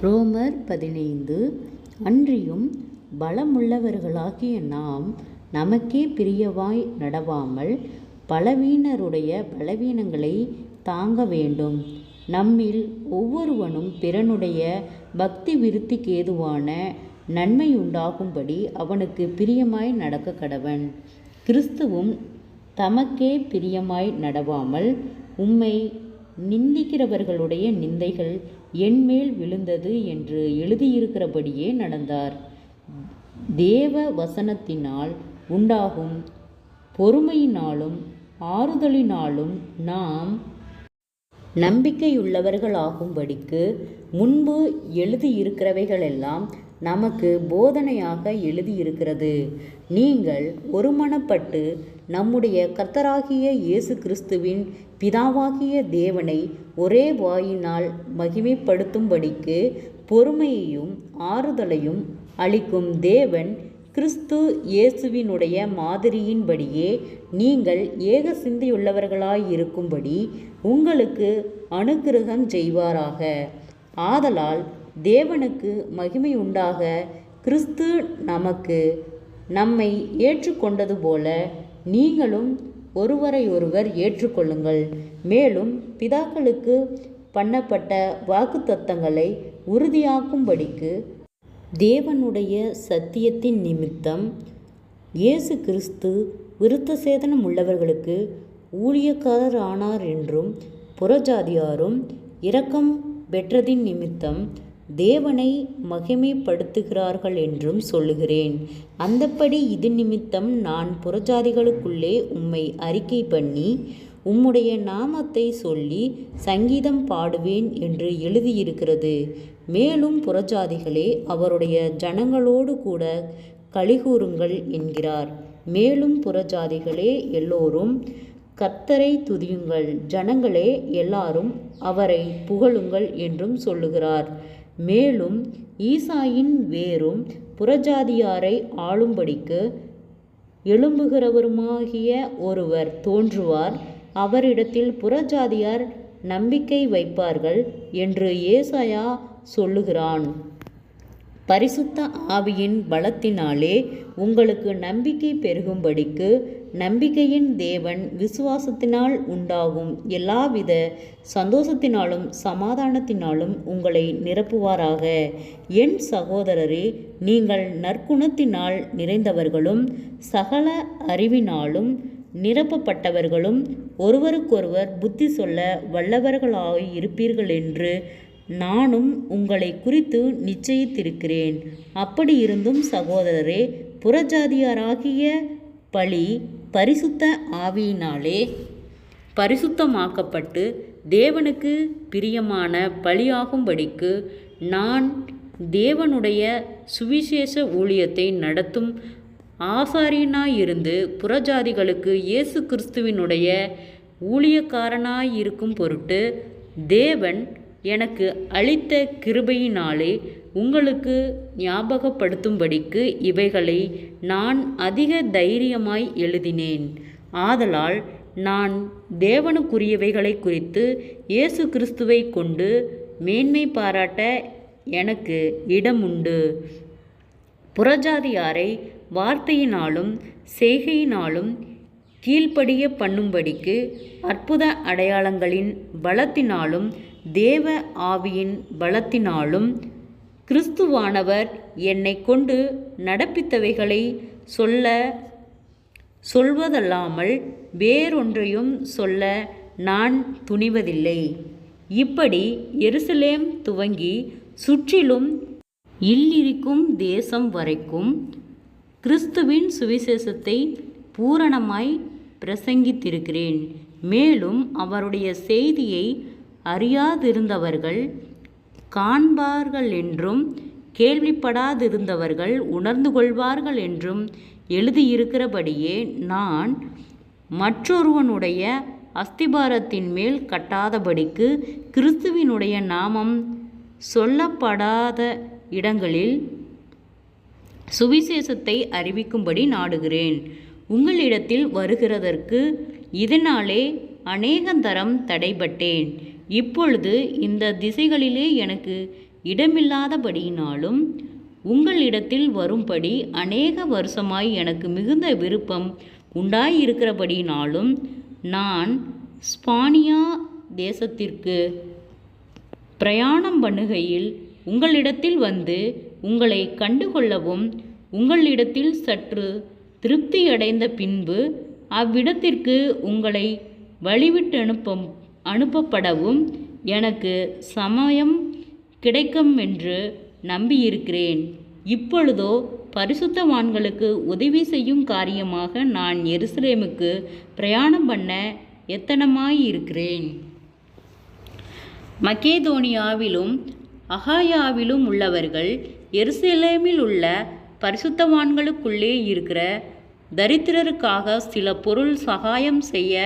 ரோமர் பதினைந்து அன்றியும் பலமுள்ளவர்களாகிய நாம் நமக்கே பிரியவாய் நடவாமல் பலவீனருடைய பலவீனங்களை தாங்க வேண்டும். நம்மில் ஒவ்வொருவனும் பிறனுடைய பக்தி விருத்திக்கு ஏதுவான நன்மையுண்டாகும்படி அவனுக்கு பிரியமாய் நடக்க கடவன். கிறிஸ்துவும் தமக்கே பிரியமாய் நடவாமல் உம்மை நிந்திக்கிறவர்களுடைய நிந்தைகள் என்மேல் விழுந்தது என்று எழுதியிருக்கிறபடியே நடந்தார். தேவ வசனத்தினால் உண்டாகும் பொறுமையினாலும் ஆறுதலினாலும் நாம் நம்பிக்கையுள்ளவர்களாகும்படிக்கு முன்பு எழுதியிருக்கிறவைகளெல்லாம் நமக்கு போதனையாக எழுதியிருக்கிறது. நீங்கள் ஒருமனப்பட்டு நம்முடைய கர்த்தராகிய இயேசு கிறிஸ்துவின் பிதாவாகிய தேவனை ஒரே வாயினால் மகிமைப்படுத்தும்படிக்கு பொறுமையையும் ஆறுதலையும் அளிக்கும் தேவன் கிறிஸ்து இயேசுவினுடைய மாதிரியின்படியே நீங்கள் ஏக சிந்தையுள்ளவர்களாயிருக்கும்படி உங்களுக்கு அனுக்கிரகம் செய்வாராக. ஆதலால் தேவனுக்கு மகிமை உண்டாக கிறிஸ்து நமக்கு நம்மை ஏற்றுக்கொண்டது போல நீங்களும் ஒருவரையொருவர் ஏற்றுக்கொள்ளுங்கள். மேலும் பிதாக்களுக்கு பண்ணப்பட்ட வாக்குத்தத்தங்களை உறுதியாக்கும்படிக்கு தேவனுடைய சத்தியத்தின் நிமித்தம் இயேசு கிறிஸ்து விருத்த சேதனம் உள்ளவர்களுக்கு ஊழியக்காரர் ஆனார் என்றும் புறஜாதியாரும் இரக்கம் பெற்றதின் நிமித்தம் தேவனை மகிமைப்படுத்துகிறார்கள் என்றும் சொல்லுகிறேன். அந்தப்படி இது நிமித்தம் நான் புறஜாதிகளுக்குள்ளே உம்மை அறிக்கை பண்ணி உம்முடைய நாமத்தை சொல்லி சங்கீதம் பாடுவேன் என்று எழுதியிருக்கிறது. மேலும் புறஜாதிகளே அவருடைய ஜனங்களோடு கூட கலிகூறுங்கள் என்கிறார். மேலும் புறஜாதிகளே எல்லோரும் கத்தரை துதியுங்கள். ஜனங்களே எல்லாரும் அவரை புகழுங்கள் என்றும் சொல்லுகிறார். மேலும் ஈசாயின் வேரும் புறஜாதியாரை ஆளும்படிக்கு எழும்புகிறவருமாகிய ஒருவர் தோன்றுவார். அவரிடத்தில் புறஜாதியார் நம்பிக்கை வைப்பார்கள் என்று ஏசாயா சொல்லுகிறான். பரிசுத்த ஆவியின் பலத்தினாலே உங்களுக்கு நம்பிக்கை பெருகும்படிக்கு நம்பிக்கையின் தேவன் விசுவாசத்தினால் உண்டாகும் எல்லாவித சந்தோஷத்தினாலும் சமாதானத்தினாலும் உங்களை நிரப்புவாராக. என் சகோதரரே நீங்கள் நற்குணத்தினால் நிறைந்தவர்களும் சகல அறிவினாலும் நிரப்பப்பட்டவர்களும் ஒருவருக்கொருவர் புத்தி சொல்ல வல்லவர்களாக இருப்பீர்கள் என்று நானும் உங்களை குறித்து நிச்சயித்திருக்கிறேன். அப்படி இருந்தும் சகோதரரே புறஜாதியாராகிய பழி பரிசுத்த ஆவியினாலே பரிசுத்தமாக்கப்பட்டு தேவனுக்கு பிரியமான பலியாகும்படிக்கு நான் தேவனுடைய சுவிசேஷ ஊழியத்தை நடத்தும் ஆசாரியனாயிருந்து புறஜாதிகளுக்கு இயேசு கிறிஸ்துவினுடைய ஊழியக்காரனாயிருக்கும் பொருட்டு தேவன் எனக்கு அளித்த கிருபையினாலே உங்களுக்கு ஞாபகப்படுத்தும்படிக்கு இவைகளை நான் அதிக தைரியமாய் எழுதினேன். ஆதலால் நான் தேவனுக்குரியவைகளை குறித்து இயேசு கிறிஸ்துவை கொண்டு மேன்மை பாராட்ட எனக்கு இடமுண்டு. புறஜாதியாரை வார்த்தையினாலும் செய்கையினாலும் கீழ்ப்படிய பண்ணும்படிக்கு அற்புத அடையாளங்களின் பலத்தினாலும் தேவ ஆவியின் பலத்தினாலும் கிறிஸ்துவானவர் என்னை கொண்டு நடப்பித்தவைகளை சொல்ல சொல்வதல்லாமல் வேறொன்றையும் சொல்ல நான் துணிவதில்லை. இப்படி எருசலேம் துவங்கி சுற்றிலும் இல்லிருக்கும் தேசம் வரைக்கும் கிறிஸ்துவின் சுவிசேஷத்தை பூரணமாய் பிரசங்கித்திருக்கிறேன். மேலும் அவருடைய செய்தியை அறியாதிருந்தவர்கள் காண்பார்கள் என்றும் கேள்விப்படாதிருந்தவர்கள் உணர்ந்து கொள்வார்கள் என்றும் எழுதியிருக்கிறபடியே நான் மற்றொருவனுடைய அஸ்திபாரத்தின் மேல் கட்டாதபடிக்கு கிறிஸ்துவினுடைய நாமம் சொல்லப்படாத இடங்களில் சுவிசேஷத்தை அறிவிக்கும்படி நாடுகிறேன். உங்களிடத்தில் வருகிறதற்கு இதனாலே அநேகந்தரம் தடைபட்டேன். இப்பொழுது இந்த திசைகளிலே எனக்கு இடமில்லாதபடியினாலும் உங்களிடத்தில் வரும்படி அநேக வருஷமாய் எனக்கு மிகுந்த விருப்பம் உண்டாயிருக்கிறபடியினாலும் நான் ஸ்பானியா தேசத்திற்கு பிரயாணம் பண்ணுகையில் உங்களிடத்தில் வந்து உங்களை கண்டுகொள்ளவும் உங்களிடத்தில் சற்று திருப்தியடைந்த பின்பு அவ்விடத்திற்கு உங்களை வழிவிட்டு அனுப்ப அனுப்பப்படவும் எனக்கு சமயம் கிடைக்கும் என்று நம்பியிருக்கிறேன். இப்பொழுதோ பரிசுத்தவான்களுக்கு உதவி செய்யும் காரியமாக நான் எருசலேமுக்கு பிரயாணம் பண்ண எத்தனமாயிருக்கிறேன்? மக்கேதோனியாவிலும் அகாயாவிலும் உள்ளவர்கள் எருசலேமில் உள்ள பரிசுத்தவான்களுக்குள்ளே இருக்கிற தரித்திரருக்காக சில பொருள் சகாயம் செய்ய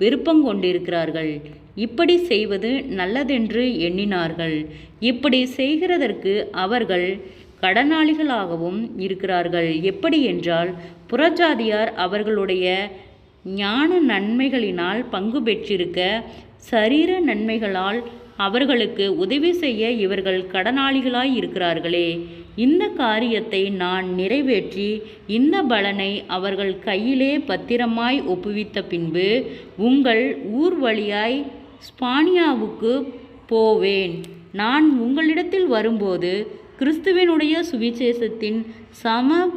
விருப்பங்கொண்டிருக்கிறார்கள் இப்படி செய்வது நல்லதென்று எண்ணினார்கள். இப்படி செய்கிறதற்கு அவர்கள் கடனாளிகளாகவும் இருக்கிறார்கள். எப்படி என்றால் புறஜாதியார் அவர்களுடைய ஞான நன்மைகளினால் பங்கு பெற்றிருக்க சரீர நன்மைகளால் அவர்களுக்கு உதவி செய்ய இவர்கள் கடனாளிகளாய் இருக்கிறார்களே. இந்த காரியத்தை நான் நிறைவேற்றி இந்த பலனை அவர்கள் கையிலே பத்திரமாய் ஒப்புவித்த பின்பு உங்கள் ஊர் வழியாய் ஸ்பானியாவுக்கு போவேன். நான் உங்களிடத்தில் வரும்போது கிறிஸ்துவினுடைய சுவிசேஷத்தின் சம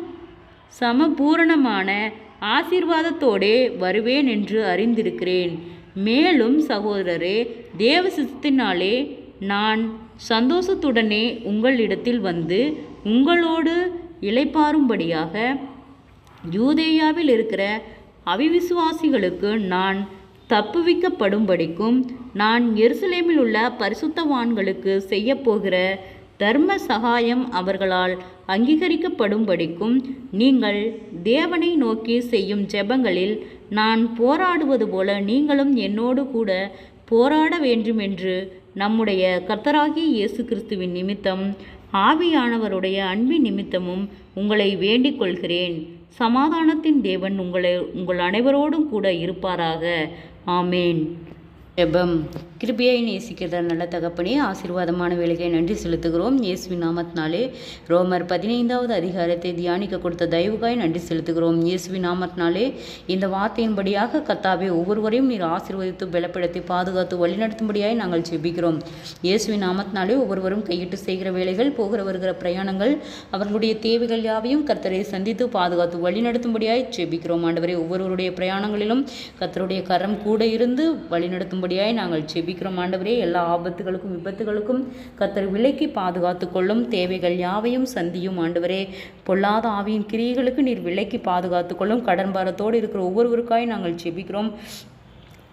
சமபூரணமான ஆசீர்வாதத்தோடே வருவேன் என்று அறிந்திருக்கிறேன். மேலும் சகோதரரே தேவ சித்தத்தினாலே நான் சந்தோஷத்துடனே உங்களிடத்தில் வந்து உங்களோடு இளைப்பாறும்படியாக யூதேயாவில் இருக்கிற அவிவிசுவாசிகளுக்கு நான் தப்புவிக்கப்படும்படிக்கும் நான் எருசலேமில் உள்ள பரிசுத்தவான்களுக்கு செய்யப்போகிற தர்ம சகாயம் அவர்களால் அங்கீகரிக்கப்படும்படிக்கும் நீங்கள் தேவனை நோக்கி செய்யும் ஜெபங்களில் நான் போராடுவது போல நீங்களும் என்னோடு கூட போராட வேண்டுமென்று நம்முடைய கர்த்தராகிய இயேசு கிறிஸ்துவின் நிமித்தம் ஆவியானவருடைய அன்பின் நிமித்தமும் உங்களை வேண்டிக் கொள்கிறேன் சமாதானத்தின் தேவன் உங்களை உங்கள் அனைவரோடும் கூட இருப்பாராக. ஆமேன். ஜெபம். கிருபியை நேசிக்கிறத நல்ல தகப்பனே ஆசீர்வாதமான வேலையை நன்றி செலுத்துகிறோம். இயேசுவின் நாமத்தினாலே ரோமர் பதினைந்தாவது அதிகாரத்தை தியானிக்க கொடுத்த தயவுகாய் நன்றி செலுத்துகிறோம். இயேசுவின் நாமத்தினாலே இந்த வார்த்தையின்படியாக கத்தாவே ஒவ்வொருவரையும் நீர் ஆசீர்வதித்து பலப்படுத்தி பாதுகாத்து வழிநடத்தும்படியாய் நாங்கள் ஜெபிக்கிறோம். இயேசுவின் நாமத்தினாலே ஒவ்வொருவரும் கையிட்டு செய்கிற வேலைகள் போகிற வருகிற பிரயாணங்கள் அவர்களுடைய தேவைகள் யாவையும் கர்த்தரை சந்தித்து பாதுகாத்து வழிநடத்தும்படியாய் ஜெபிக்கிறோம். ஆண்டவரை ஒவ்வொருவருடைய பிரயாணங்களிலும் கர்த்தருடைய கரம் கூட இருந்து வழிநடத்தும்படியாய் நாங்கள் ஜெபிக்கிறோம். ஆண்டவரே எல்லா ஆபத்துகளுக்கும் விபத்துகளுக்கும் கத்தர் விலைக்கு பாதுகாத்து கொள்ளும். தேவைகள் யாவையும் சந்தியும். ஆண்டவரே பொல்லாத ஆவியின் கிரியைகளுக்கு நீர் விலைக்கு பாதுகாத்து கொள்ளும். கடன் பாரத்தோடு இருக்கிற ஒவ்வொருவருக்காய் நாங்கள் ஜெபிக்கிறோம்.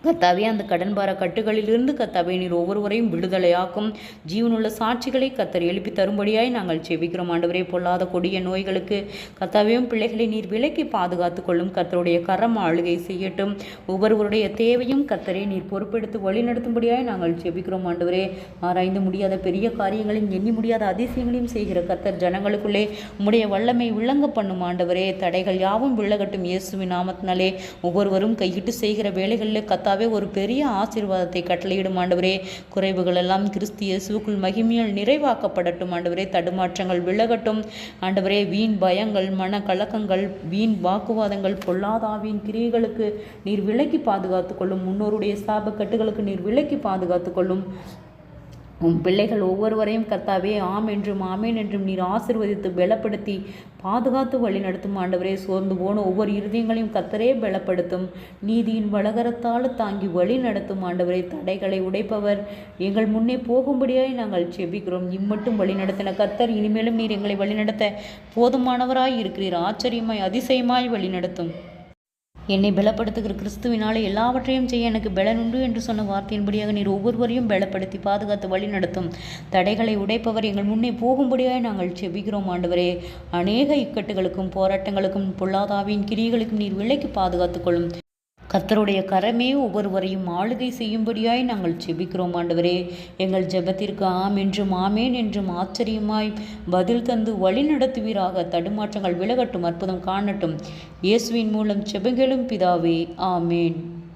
கத்தாவே அந்த கடன்பார கட்டுகளிலிருந்து கத்தாவே நீர் ஒவ்வொருவரையும் விடுதலையாக்கும். ஜீவனுள்ள சாட்சிகளை கத்தர் எழுப்பி தரும்படியாய் நாங்கள் செபிக்கிறோம் ஆண்டவரே பொல்லாத கொடிய நோய்களுக்கு கத்தாவையும் பிள்ளைகளை நீர் விலக்கி பாதுகாத்து கொள்ளும். கத்தருடைய கரம் ஆளுகை செய்யட்டும். ஒவ்வொருவருடைய தேவையும் கத்தரை நீர் பொறுப்பெடுத்து வழிநடத்தும்படியாய் நாங்கள் செபிக்கிறோம் ஆண்டவரே ஆராய்ந்து முடியாத பெரிய காரியங்களையும் எண்ணி முடியாத அதிசயங்களையும் செய்கிற கத்தர் ஜனங்களுக்குள்ளே உம்முடைய வல்லமை விளங்க பண்ணும். ஆண்டவரே தடைகள் யாவும் விள்ளகட்டும் இயேசுவின் நாமத்தினாலே ஒவ்வொருவரும் கையிட்டு செய்கிற வேலைகளில் கத்தா கர்த்தாவே ஒரு பெரிய ஆசீர்வாதத்தை கட்டளையிடும் ஆண்டவரே. குறைவுகள் எல்லாம் கிறிஸ்து இயேசுக்குள் மகிமையால் நிறைவாக்கப்படட்டும் ஆண்டவரே. தடுமாற்றங்கள் விலகட்டும். ஆண்டவரே வீண் பயங்கள் மன கலக்கங்கள் வீண் வாக்குவாதங்கள் பொல்லாதாவின் கிரியைகளுக்கு நீர் விலக்கி பாதுகாத்து கொள்ளும் முன்னோருடைய சாபக்கட்டுகளுக்கு நீர் விலக்கி பாதுகாத்து கொள்ளும் உன் பிள்ளைகள் ஒவ்வொருவரையும் கர்த்தாவே ஆம் என்றும் ஆமேன் என்றும் நீர் ஆசிர்வதித்து பலப்படுத்தி பாதுகாத்து வழி நடத்தும் ஆண்டவரே சோர்ந்து போன ஒவ்வொரு இருதயங்களையும் கத்தரே பலப்படுத்தும். நீதியின் வளகரத்தால் தாங்கி வழி நடத்தும் ஆண்டவரே தடைகளை உடைப்பவர். எங்கள் முன்னே போகும்படியாய் நாங்கள் செபிக்கிறோம். இம்மட்டும் வழி நடத்தின கர்த்தர் இனிமேலும் நீர் எங்களை வழிநடத்த போதுமானவராய் இருக்கிறீர். ஆச்சரியமாய் அதிசயமாய் வழி நடத்தும். என்னை பலப்படுத்துகிற கிறிஸ்துவினாலே எல்லாவற்றையும் செய்ய எனக்கு பலன் உண்டு என்று சொன்ன வார்த்தையின்படியாக நீர் ஒவ்வொருவரையும் பலப்படுத்தி பாதுகாத்து வழி நடத்தும். தடைகளை உடைப்பவர் எங்கள் முன்னே போகும்படியாக நாங்கள் செபிக்கிறோம் ஆண்டவரே. அநேக இக்கட்டுகளுக்கும் போராட்டங்களுக்கும் பொல்லாதாவின் கிரிகளுக்கும் நீர் விலைக்கு பாதுகாத்துக் கொள்ளும். கர்த்தருடைய கரமே ஒவ்வொருவரையும் ஆளுகை செய்யும்படியாய் நாங்கள் செபிக்கிறோம் ஆண்டவரே. எங்கள் ஜெபத்திற்கு ஆம் என்றும் ஆமேன் என்றும் ஆச்சரியமாய் பதில் தந்து வழி நடத்துவீராக. தடுமாற்றங்கள் விலகட்டும் அற்புதம் காணட்டும். இயேசுவின் மூலம் செபங்களும் பிதாவே ஆமேன்.